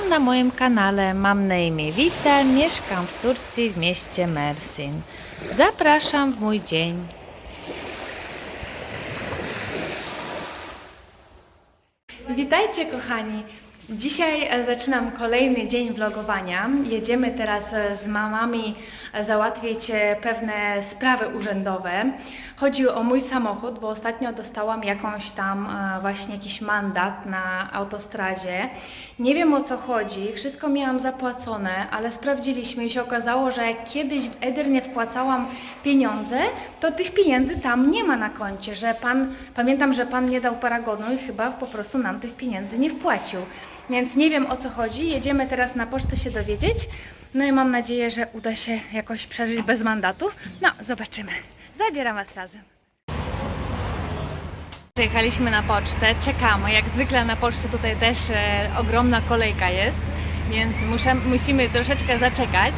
Witam na moim kanale. Mam na imię Wita, mieszkam w Turcji w mieście Mersin. Zapraszam w mój dzień. Witajcie kochani! Dzisiaj e, zaczynam kolejny dzień vlogowania. Jedziemy teraz e, z mamami e, załatwić pewne sprawy urzędowe. Chodzi o mój samochód, bo ostatnio dostałam jakąś tam właśnie jakiś mandat na autostradzie. Nie wiem o co chodzi, wszystko miałam zapłacone, ale sprawdziliśmy i się okazało, że jak kiedyś w Edirnie wpłacałam pieniądze, to tych pieniędzy tam nie ma na koncie, że pan, pamiętam, że pan nie dał paragonu i chyba po prostu nam tych pieniędzy nie wpłacił. Więc nie wiem o co chodzi. Jedziemy teraz na pocztę się dowiedzieć. No i mam nadzieję, że uda się jakoś przeżyć bez mandatu. No, zobaczymy. Zabieram Was razem. Przyjechaliśmy na pocztę, czekamy. Jak zwykle na poczcie tutaj też e, ogromna kolejka jest, więc muszę, musimy troszeczkę zaczekać.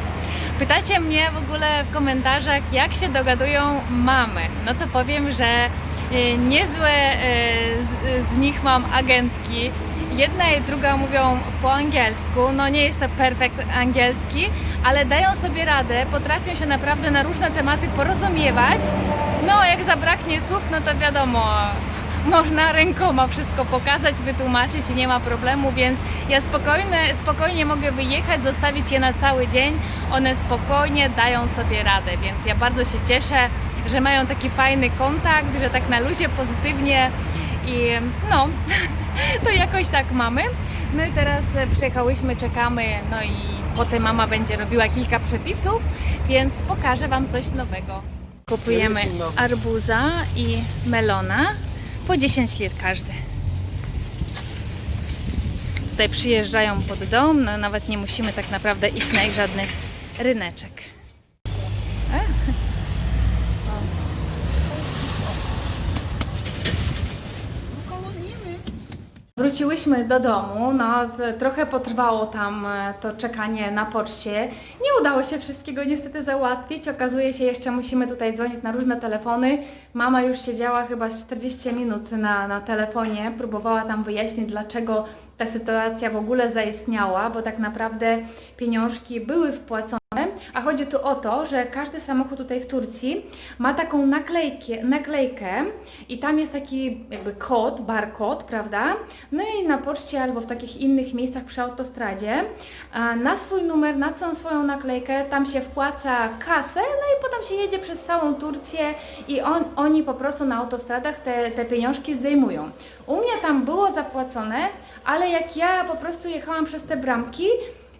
Pytacie mnie w ogóle w komentarzach, jak się dogadują mamy. No to powiem, że e, niezłe e, z, z nich mam agentki. Jedna i druga mówią po angielsku, no nie jest to perfekt angielski, ale dają sobie radę, potrafią się naprawdę na różne tematy porozumiewać. No jak zabraknie słów, no to wiadomo, można rękoma wszystko pokazać, wytłumaczyć i nie ma problemu, więc ja spokojnie, spokojnie mogę wyjechać, zostawić je na cały dzień. One spokojnie dają sobie radę, więc ja bardzo się cieszę, że mają taki fajny kontakt, że tak na luzie pozytywnie i no, to jakoś tak mamy. No i teraz e, przyjechałyśmy, czekamy, no i potem mama będzie robiła kilka przepisów, więc pokażę Wam coś nowego. Kupujemy arbuza i melona po 10 lir każdy. Tutaj przyjeżdżają pod dom, no nawet nie musimy tak naprawdę iść na ich żadny ryneczek. A. Wróciłyśmy do domu, no trochę potrwało tam e, to czekanie na poczcie. Nie udało się wszystkiego niestety załatwić. Okazuje się, jeszcze musimy tutaj dzwonić na różne telefony. Mama już siedziała chyba z 40 minut na, na telefonie, próbowała tam wyjaśnić, dlaczego ta sytuacja w ogóle zaistniała, bo tak naprawdę pieniążki były wpłacone. A chodzi tu o to, że każdy samochód tutaj w Turcji ma taką naklejkę, naklejkę i tam jest taki jakby kod, barkod, prawda? No i na poczcie albo w takich innych miejscach przy autostradzie na swój numer, na całą swoją naklejkę, tam się wpłaca kasę, no i potem się jedzie przez całą Turcję i on, oni po prostu na autostradach te, te pieniążki zdejmują. U mnie tam było zapłacone, ale jak ja po prostu jechałam przez te bramki,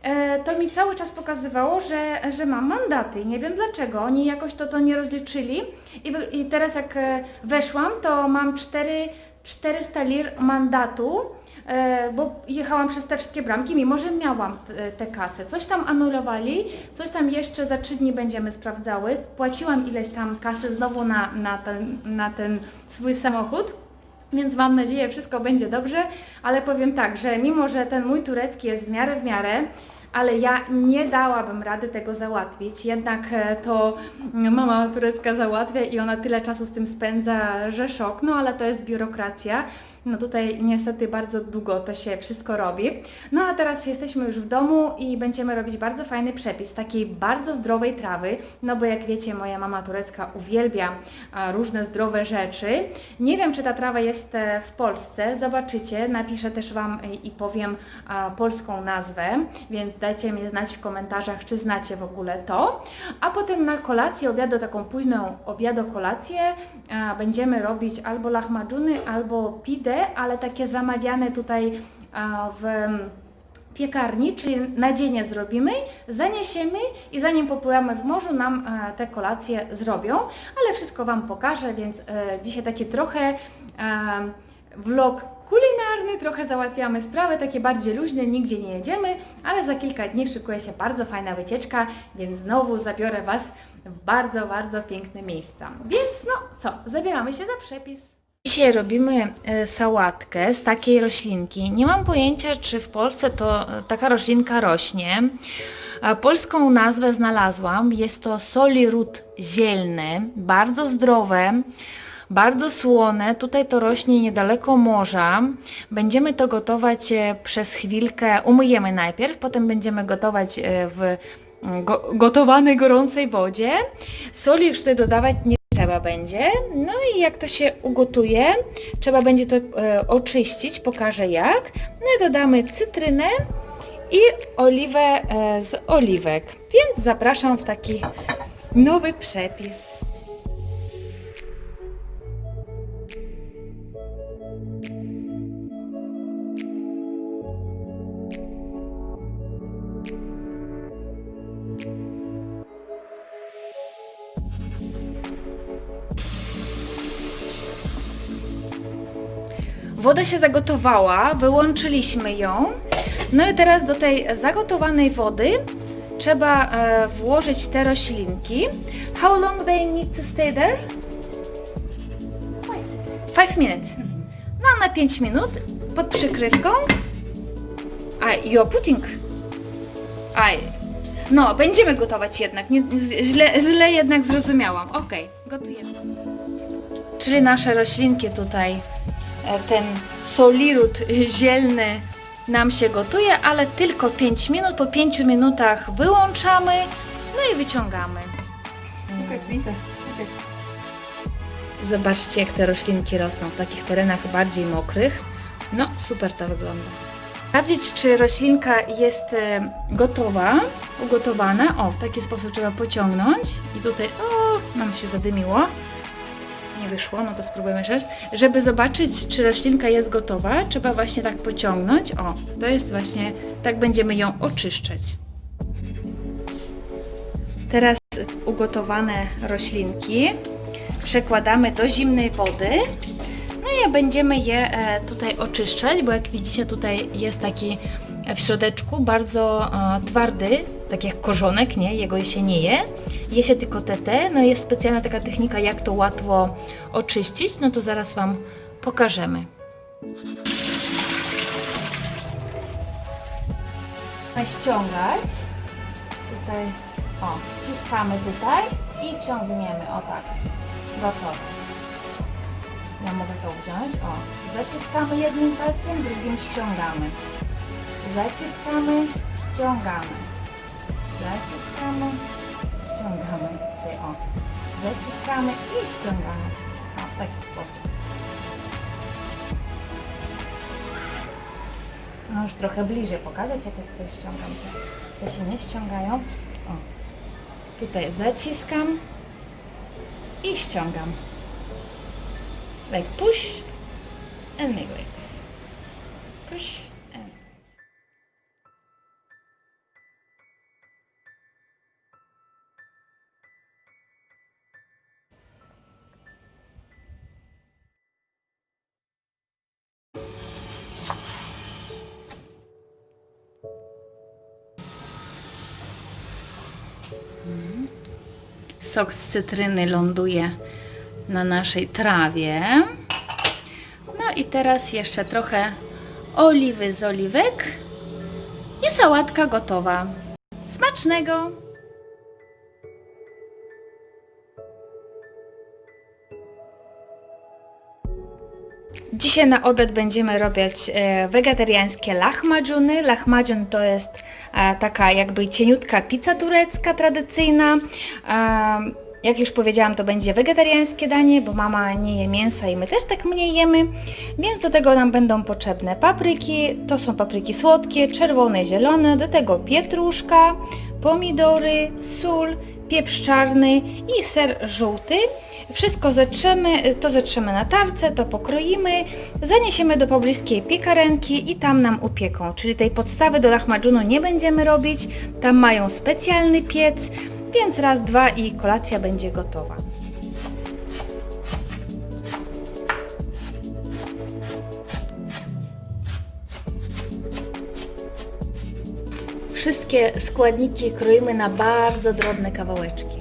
e, to mi cały czas pokazywało, że, że mam mandaty nie wiem dlaczego. Oni jakoś to, to nie rozliczyli i, i teraz jak e, weszłam, to mam 4, 400 lir mandatu, e, bo jechałam przez te wszystkie bramki, mimo że miałam te kasę. Coś tam anulowali, coś tam jeszcze za 3 dni będziemy sprawdzały. Wpłaciłam ileś tam kasy znowu na, na, ten, na ten swój samochód. Więc mam nadzieję, wszystko będzie dobrze, ale powiem tak, że mimo, że ten mój turecki jest w miarę w miarę, ale ja nie dałabym rady tego załatwić, jednak e, to mama turecka załatwia i ona tyle czasu z tym spędza, że szok, no ale to jest biurokracja. No tutaj niestety bardzo długo to się wszystko robi. No a teraz jesteśmy już w domu i będziemy robić bardzo fajny przepis takiej bardzo zdrowej trawy, no bo jak wiecie moja mama turecka uwielbia różne zdrowe rzeczy. Nie wiem czy ta trawa jest e, w Polsce, zobaczycie, napiszę też Wam i, powiem polską nazwę, więc dajcie mi znać w komentarzach czy znacie w ogóle to. A potem na kolację, obiadu, taką późną obiado-kolację będziemy robić albo lahmaczuny, albo ale takie zamawiane tutaj w piekarni, czyli na dzień zrobimy, zaniesiemy i zanim popływamy w morzu nam e, te kolacje zrobią, ale wszystko Wam pokażę, więc e, dzisiaj takie trochę e, vlog kulinarny, trochę załatwiamy sprawy, takie bardziej luźne, nigdzie nie jedziemy, ale za kilka dni szykuje się bardzo fajna wycieczka, więc znowu zabiorę Was w bardzo, bardzo piękne miejsca. Więc no co, zabieramy się za przepis. Dzisiaj robimy e, sałatkę z takiej roślinki. Nie mam pojęcia, czy w Polsce to e, taka roślinka rośnie. A Polską nazwę znalazłam. Jest to solirut zielny, bardzo zdrowe, bardzo słone. Tutaj to rośnie niedaleko morza. Będziemy to gotować e, przez chwilkę. Umyjemy najpierw, potem będziemy gotować e, w go, gotowanej gorącej wodzie. Soli już tutaj dodawać nie trzeba będzie. No i jak to się ugotuje, trzeba będzie to e, oczyścić, pokażę jak. No i dodamy cytrynę i oliwę e, z oliwek. Więc zapraszam w taki nowy przepis. Woda się zagotowała, wyłączyliśmy ją. No i teraz do tej zagotowanej wody trzeba e, włożyć te roślinki. How long they need to stay there? Five minutes. No na 5 minut pod przykrywką. A, you're putting. Aj. No, będziemy gotować jednak. Nie, źle, źle jednak zrozumiałam. Okej, gotujemy. Czyli nasze roślinki tutaj, ten solirut zielny nam się gotuje, ale tylko 5 minut. Po 5 minutach wyłączamy, no i wyciągamy. Zobaczcie, jak te roślinki rosną w takich terenach bardziej mokrych. No, super to wygląda. Sprawdzić, czy roślinka jest e, gotowa, ugotowana. O, w taki sposób trzeba pociągnąć. I tutaj, o, nam się zadymiło. Nie wyszło, no to spróbujemy jeszcze. Żeby zobaczyć, czy roślinka jest gotowa, trzeba właśnie tak pociągnąć. O, to jest właśnie, tak będziemy ją oczyszczać. Teraz ugotowane roślinki przekładamy do zimnej wody. No i będziemy je e, tutaj oczyszczać, bo jak widzicie tutaj jest taki w środeczku bardzo e, twardy, tak jak korzonek, nie? Jego się nie je. Je się tylko TT. No jest specjalna taka technika, jak to łatwo oczyścić. No to zaraz Wam pokażemy. Ściągać. Tutaj, o, ściskamy tutaj i ciągniemy, o tak. Gotowe. Ja mogę to wziąć, o. Zaciskamy jednym palcem, drugim ściągamy. Zaciskamy, ściągamy. Zaciskamy, ściągamy. Tutaj, o. Zaciskamy i ściągamy. O, w taki sposób. No już trochę bliżej pokazać, jak ja tutaj ściągam. Te, się nie ściągają. O. Tutaj zaciskam i ściągam. Like push and make like this. Push Sok z cytryny ląduje na naszej trawie. No i teraz jeszcze trochę oliwy z oliwek i sałatka gotowa. Smacznego! Dzisiaj na obiad będziemy robić e, wegetariańskie lahmacjuny. Lahmacun to jest e, taka jakby cieniutka pizza turecka tradycyjna. E, jak już powiedziałam, to będzie wegetariańskie danie, bo mama nie je mięsa i my też tak mniej jemy. Więc do tego nam będą potrzebne papryki. To są papryki słodkie, czerwone, zielone. Do tego pietruszka, pomidory, sól, pieprz czarny i ser żółty. Wszystko zetrzemy, to zetrzemy na tarce, to pokroimy, zaniesiemy do pobliskiej piekarenki i tam nam upieką. Czyli tej podstawy do lahmacunu nie będziemy robić, tam mają specjalny piec, więc raz, dwa i kolacja będzie gotowa. Wszystkie składniki kroimy na bardzo drobne kawałeczki.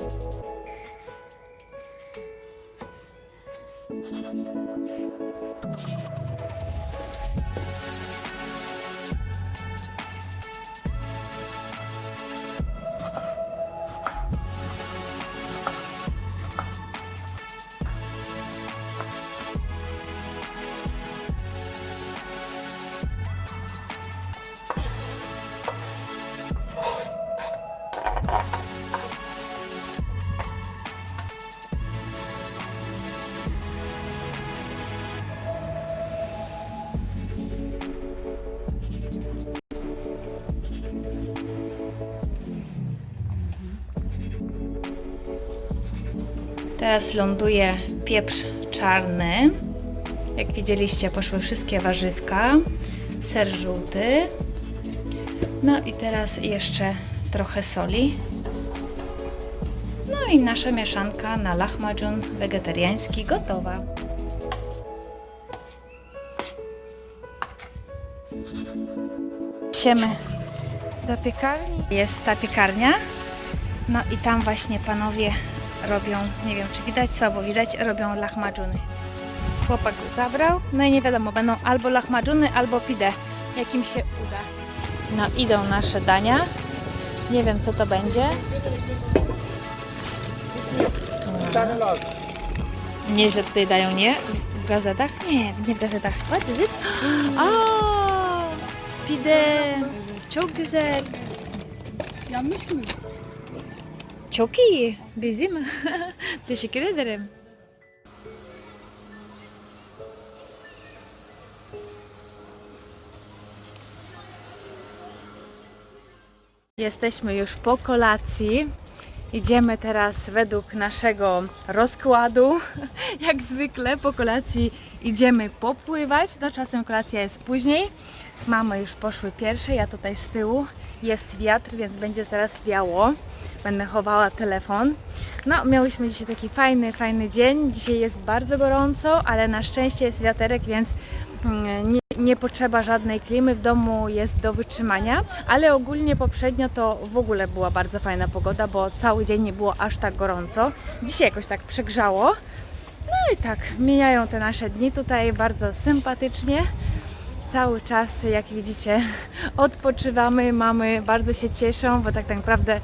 Teraz ląduje pieprz czarny. Jak widzieliście, poszły wszystkie warzywka, ser żółty. No i teraz jeszcze trochę soli. No i nasza mieszanka na lahmacun wegetariański gotowa. Siemy do piekarni. Jest ta piekarnia. No i tam właśnie panowie robią, nie wiem czy widać, słabo widać, robią lahmajuny. Chłopak go zabrał, no i nie wiadomo, będą albo lahmajuny, albo pide, jak im się uda. No idą nasze dania. Nie wiem co to będzie. Nie, że tutaj dają nie w gazetach? Nie, nie w gazetach. What is it? Oh, pide. Çok güzel. Yanlış mı? Çok iyi. Bizim. Teşekkür ederim. Jesteśmy już po kolacji. Idziemy teraz według naszego rozkładu. Jak zwykle po kolacji idziemy popływać. No czasem kolacja jest później. Mamy już poszły pierwsze, ja tutaj z tyłu. Jest wiatr, więc będzie zaraz wiało. Będę chowała telefon. No, miałyśmy dzisiaj taki fajny, fajny dzień. Dzisiaj jest bardzo gorąco, ale na szczęście jest wiaterek, więc mm, nie, nie potrzeba żadnej klimy. W domu jest do wytrzymania, ale ogólnie poprzednio to w ogóle była bardzo fajna pogoda, bo cały dzień nie było aż tak gorąco. Dzisiaj jakoś tak przegrzało. No i tak, mijają te nasze dni tutaj bardzo sympatycznie. Cały czas, jak widzicie, odpoczywamy, mamy bardzo się cieszą, bo tak naprawdę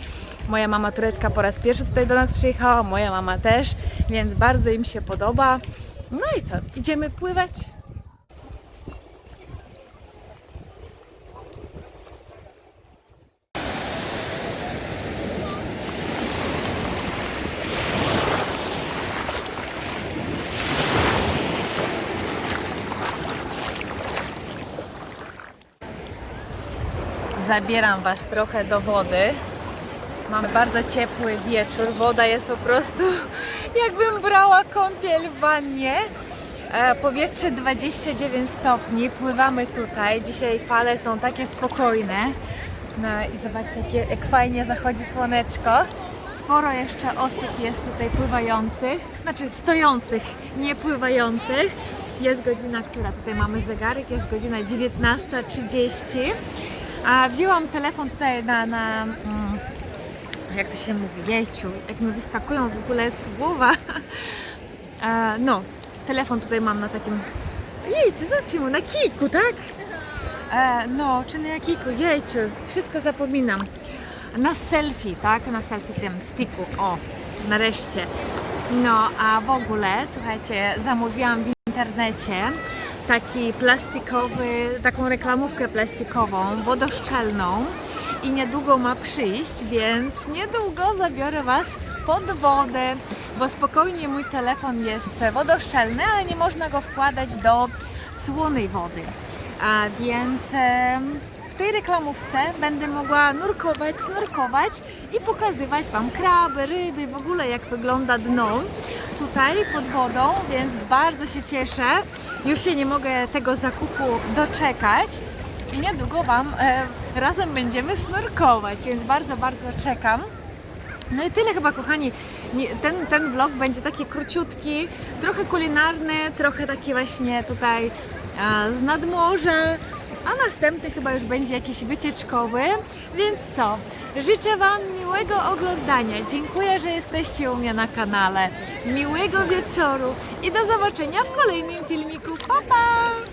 moja mama turecka po raz pierwszy tutaj do nas przyjechała, moja mama też, więc bardzo im się podoba. No i co, idziemy pływać? Zabieram Was trochę do wody. Mamy bardzo ciepły wieczór, woda jest po prostu jakbym brała kąpiel w wannie. E, powietrze 29 stopni, pływamy tutaj. Dzisiaj fale są takie spokojne. No i zobaczcie, jakie, jak fajnie zachodzi słoneczko. Sporo jeszcze osób jest tutaj pływających, znaczy stojących, nie pływających. Jest godzina, która tutaj mamy zegarek, jest godzina 19.30. A wzięłam telefon tutaj na, na mm, jak to się mówi, jejciu, jak mi wyskakują w ogóle słowa. E, no, telefon tutaj mam na takim, jejciu, zobaczcie mu, na kiku, tak? E, no, czy na kiku, jejciu, wszystko zapominam. Na selfie, tak? Na selfie tym sticku, o, nareszcie. No, a w ogóle, słuchajcie, zamówiłam w internecie taki plastikowy, taką reklamówkę plastikową, wodoszczelną i niedługo ma przyjść, więc niedługo zabiorę Was pod wodę, bo spokojnie mój telefon jest wodoszczelny, ale nie można go wkładać do słonej wody. A więc tej reklamówce będę mogła nurkować, snurkować i pokazywać Wam kraby, ryby, w ogóle jak wygląda dno tutaj pod wodą, więc bardzo się cieszę. Już się nie mogę tego zakupu doczekać i niedługo Wam e, razem będziemy snurkować, więc bardzo, bardzo czekam. No i tyle chyba kochani, ten, ten vlog będzie taki króciutki, trochę kulinarny, trochę taki właśnie tutaj e, z nadmorza, a następny chyba już będzie jakiś wycieczkowy, więc co, życzę Wam miłego oglądania, dziękuję, że jesteście u mnie na kanale, miłego wieczoru i do zobaczenia w kolejnym filmiku, pa pa!